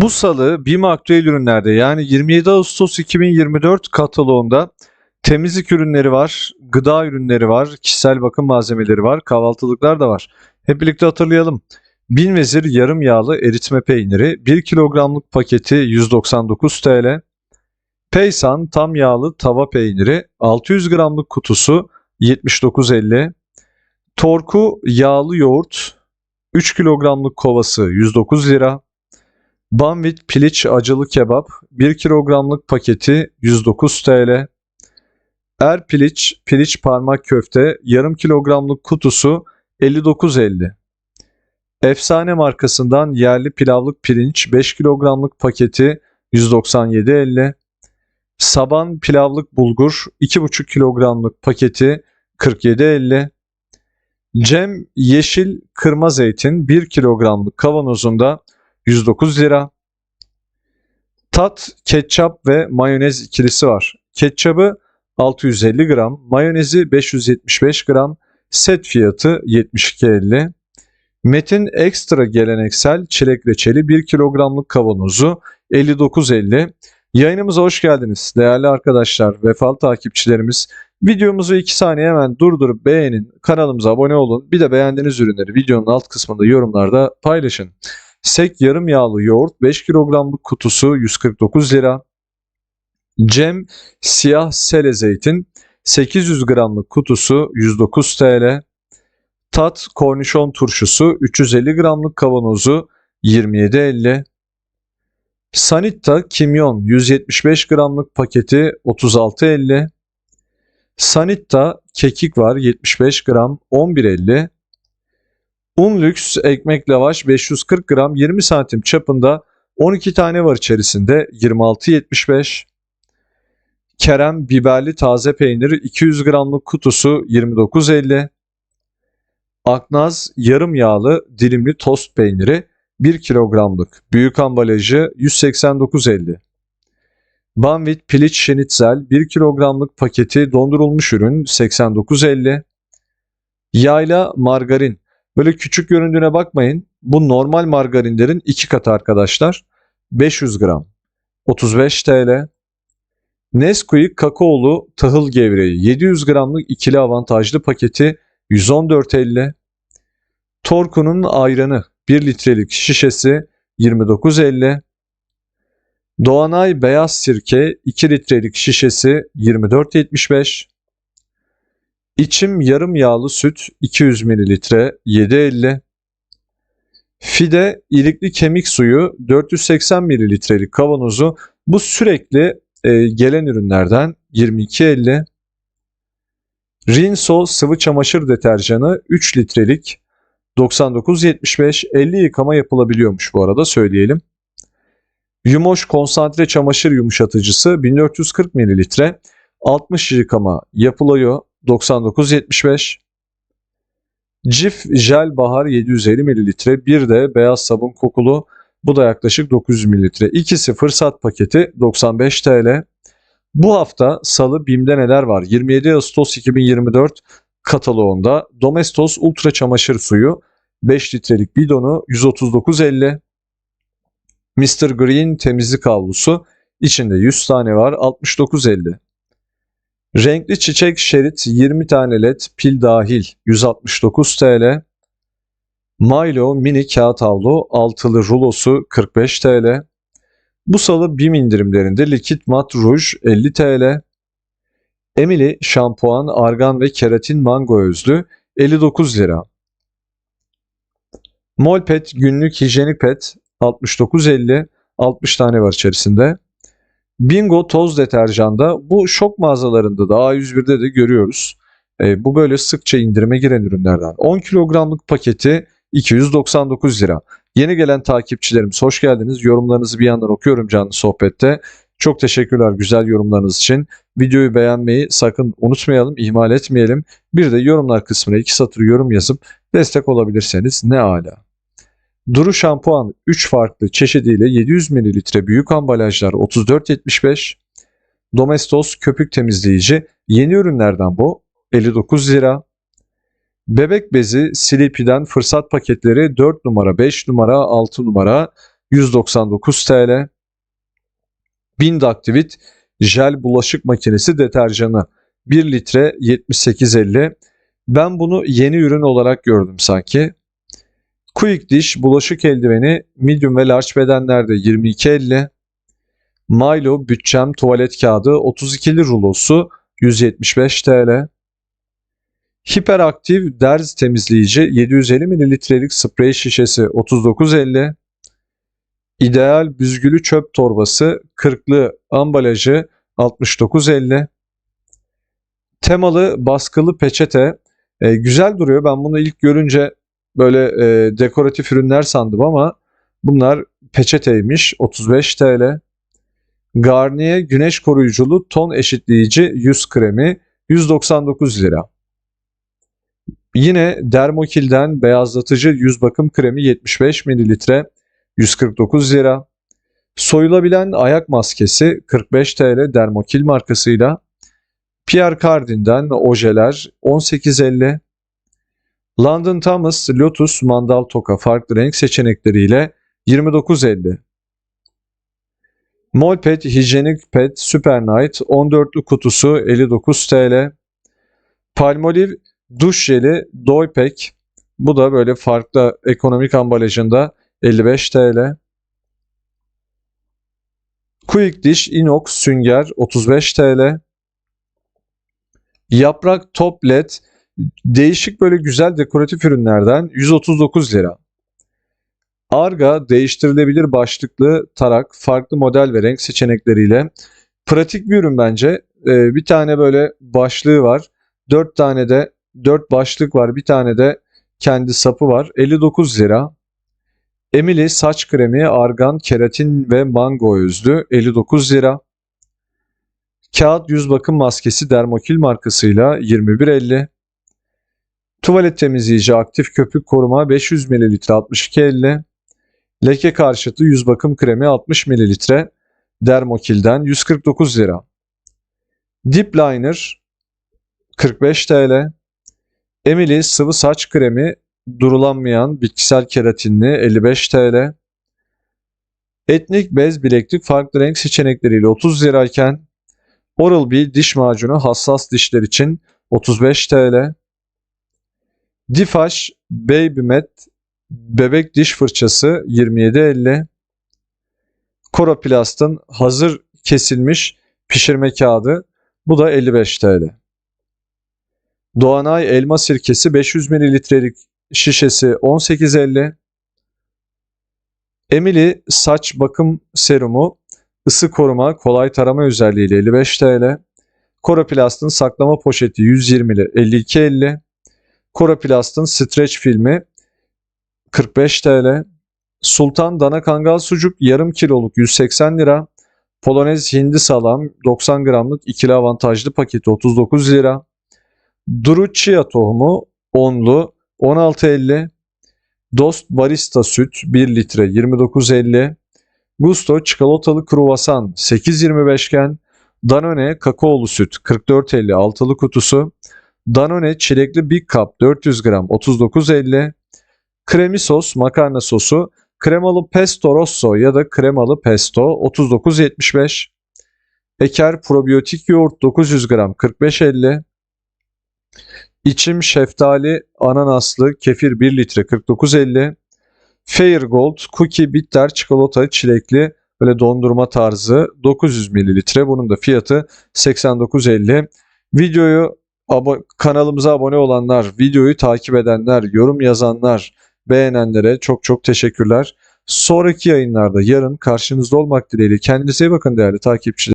Bu salı BİM aktüel ürünlerde yani 27 Ağustos 2024 kataloğunda temizlik ürünleri var, gıda ürünleri var, kişisel bakım malzemeleri var, kahvaltılıklar da var. Hep birlikte hatırlayalım. Bin vezir yarım yağlı eritme peyniri 1 kilogramlık paketi 199 TL. Peysan tam yağlı tava peyniri 600 gramlık kutusu 79.50. Torku yağlı yoğurt 3 kilogramlık kovası 109 lira. Banvit piliç acılı kebap 1 kilogramlık paketi 109 TL. Er piliç piliç parmak köfte yarım kilogramlık kutusu 59.50. Efsane markasından yerli pilavlık pirinç 5 kilogramlık paketi 197.50. Saban pilavlık bulgur 2,5 kilogramlık paketi 47.50. Cem yeşil kırma zeytin 1 kilogramlık kavanozunda 109 lira. Tat, ketçap ve mayonez ikilisi var. Ketçabı 650 gram, mayonezi 575 gram, set fiyatı 72.50. Metin ekstra geleneksel çilek reçeli 1 kilogramlık kavanozu 59.50. Yayınımıza hoş geldiniz değerli arkadaşlar, vefalı takipçilerimiz. Videomuzu 2 saniye hemen durdurup beğenin, kanalımıza abone olun. Bir de beğendiğiniz ürünleri videonun alt kısmında yorumlarda paylaşın. Sek yarım yağlı yoğurt 5 kilogramlık kutusu 149 lira. Cem siyah sele zeytin 800 gramlık kutusu 109 TL. Tat kornişon turşusu 350 gramlık kavanozu 27.50. Sanitta kimyon 175 gramlık paketi 36.50. Sanitta kekik var 75 gram 11.50. Un lüks ekmek lavaş 540 gram 20 santim çapında 12 tane var içerisinde 26.75. Kerem biberli taze peynir 200 gramlık kutusu 29.50. Aknaz yarım yağlı dilimli tost peyniri 1 kilogramlık büyük ambalajı 189.50. Banvit piliç şenitzel 1 kilogramlık paketi dondurulmuş ürün 89.50. Yayla margarin Böyle küçük göründüğüne bakmayın. Bu normal margarinlerin iki katı arkadaşlar. 500 gram. 35 TL. Nesquik kakaolu tahıl gevreği 700 gramlık ikili avantajlı paketi 114.50. Torku'nun ayranı 1 litrelik şişesi 29.50. Doğanay beyaz sirke 2 litrelik şişesi 24.75. İçim yarım yağlı süt 200 ml 7.50. Fide ilikli kemik suyu 480 mililitrelik kavanozu bu sürekli e, gelen ürünlerden 22.50. Rinso sıvı çamaşır deterjanı 3 litrelik 99.75 50 yıkama yapılabiliyormuş bu arada söyleyelim. Yumoş konsantre çamaşır yumuşatıcısı 1440 mililitre 60 yıkama yapılıyor 99.75 Cif jel bahar 750 ml bir de beyaz sabun kokulu bu da yaklaşık 900 ml. İkisi fırsat paketi 95 TL. Bu hafta salı BİM'de neler var? 27 Ağustos 2024 kataloğunda Domestos Ultra Çamaşır Suyu 5 litrelik bidonu 139.50. Mr. Green temizlik havlusu içinde 100 tane var 69.50. Renkli çiçek şerit 20 tane led pil dahil 169 TL. Milo mini kağıt havlu altılı rulosu 45 TL. Bu salı BİM indirimlerinde likit mat ruj 50 TL. Emily şampuan, argan ve keratin mango özlü 59 lira. Molpet günlük hijyenik pet 69.50 60 tane var içerisinde. Bingo toz deterjanda bu şok mağazalarında da A101'de de görüyoruz. E, bu böyle sıkça indirime giren ürünlerden. 10 kilogramlık paketi 299 lira. Yeni gelen takipçilerimiz hoş geldiniz. Yorumlarınızı bir yandan okuyorum canlı sohbette. Çok teşekkürler güzel yorumlarınız için. Videoyu beğenmeyi sakın unutmayalım, ihmal etmeyelim. Bir de yorumlar kısmına iki satır yorum yazıp destek olabilirseniz ne ala. Duru şampuan 3 farklı çeşidiyle 700 ml büyük ambalajlar 34.75. Domestos köpük temizleyici yeni ürünlerden bu 59 lira. Bebek bezi Sleepy'den fırsat paketleri 4 numara, 5 numara, 6 numara 199 TL. Bindaktivit jel bulaşık makinesi deterjanı 1 litre 78.50. Ben bunu yeni ürün olarak gördüm sanki. Quick Dish bulaşık eldiveni medium ve large bedenlerde 22.50. Milo bütçem tuvalet kağıdı 32'li rulosu 175 TL. Hiperaktif derz temizleyici 750 mililitrelik sprey şişesi 39.50. İdeal büzgülü çöp torbası 40'lı ambalajı 69.50. Temalı baskılı peçete e, güzel duruyor. Ben bunu ilk görünce böyle e, dekoratif ürünler sandım ama bunlar peçeteymiş 35 TL. Garnier güneş koruyuculu ton eşitleyici yüz kremi 199 lira. Yine Dermokil'den beyazlatıcı yüz bakım kremi 75 mililitre 149 lira. Soyulabilen ayak maskesi 45 TL Dermokil markasıyla. Pierre Cardin'den ojeler 18.50. London Thomas Lotus Mandal Toka farklı renk seçenekleriyle 29.50. Molpet Hijyenik Pet Super Night 14'lü kutusu 59 TL. Palmolive duş jeli Doypek bu da böyle farklı ekonomik ambalajında 55 TL. Quick Dish Inox sünger 35 TL. Yaprak Top LED değişik böyle güzel dekoratif ürünlerden 139 lira. Arga değiştirilebilir başlıklı tarak farklı model ve renk seçenekleriyle pratik bir ürün bence. Ee, bir tane böyle başlığı var. 4 tane de 4 başlık var. Bir tane de kendi sapı var. 59 lira. Emily saç kremi argan, keratin ve mango özlü 59 lira. Kağıt yüz bakım maskesi Dermokil markasıyla 21.50. Tuvalet temizleyici aktif köpük koruma 500 ml 62.50. Leke karşıtı yüz bakım kremi 60 ml Dermokil'den 149 lira. Dip liner 45 TL. Emily sıvı saç kremi durulanmayan bitkisel keratinli 55 TL. Etnik bez bileklik farklı renk seçenekleriyle 30 lirayken Oral-B diş macunu hassas dişler için 35 TL. Difaş Baby Met bebek diş fırçası 27.50. Coroplast'ın hazır kesilmiş pişirme kağıdı bu da 55 TL. Doğanay elma sirkesi 500 mililitrelik şişesi 18.50. Emily saç bakım serumu ısı koruma kolay tarama özelliğiyle 55 TL. Coroplast'ın saklama poşeti 120 ile 52.50. Coroplast'ın streç filmi 45 TL. Sultan dana kangal sucuk yarım kiloluk 180 lira. Polonez hindi salam 90 gramlık ikili avantajlı paketi 39 lira. Duru chia tohumu onlu 16.50. Dost barista süt 1 litre 29.50. Gusto çikolatalı kruvasan 8.25 iken Danone kakaolu süt 44.50 altılı kutusu. Danone çilekli Big Cup 400 gram 39.50. Kremi sos makarna sosu kremalı pesto rosso ya da kremalı pesto 39.75. Eker probiyotik yoğurt 900 gram 45.50. İçim şeftali ananaslı kefir 1 litre 49.50. Fair Gold cookie bitter çikolata çilekli böyle dondurma tarzı 900 mililitre. Bunun da fiyatı 89.50. Videoyu abo kanalımıza abone olanlar, videoyu takip edenler, yorum yazanlar, beğenenlere çok çok teşekkürler. Sonraki yayınlarda yarın karşınızda olmak dileğiyle kendinize iyi bakın değerli takipçiler.